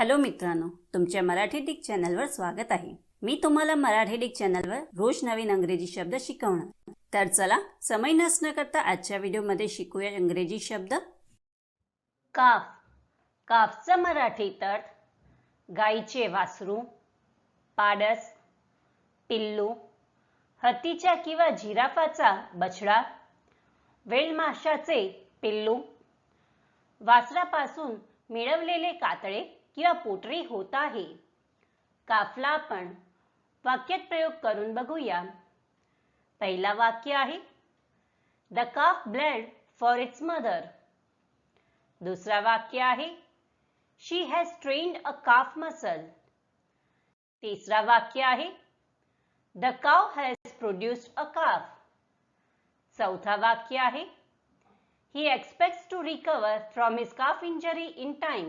Hello मित्रांनो तुमच्या Marathi Dick चॅनलवर स्वागत आहे. मी तुम्हाला मराठी डिक चॅनलवर रोज नवीन अंग्रेजी शब्द शिकवणार. तर चला समय नसणं करता आजच्या व्हिडिओमध्ये शिकूया इंग्रजी शब्द. काफ. काफचं मराठीत अर्थ गाईचे वासरू पाडस पिल्लू हत्तीच्या किंवा जिराफाचा बछडा वेलमाशाचे पिल्लू वासरापासून मिळवलेले कातळे किंवा पोटरी होत आहे. काफला आपण वाक्यात प्रयोग करून बघूया. पहिला वाक्य आहे the calf blood for its mother दुसरा वाक्य आहे she has trained a calf muscle तिसरा वाक्य आहे द काव हॅज प्रोड्युस्ड अ काफ चौथा वाक्य आहे he expects to recover from his calf injury in time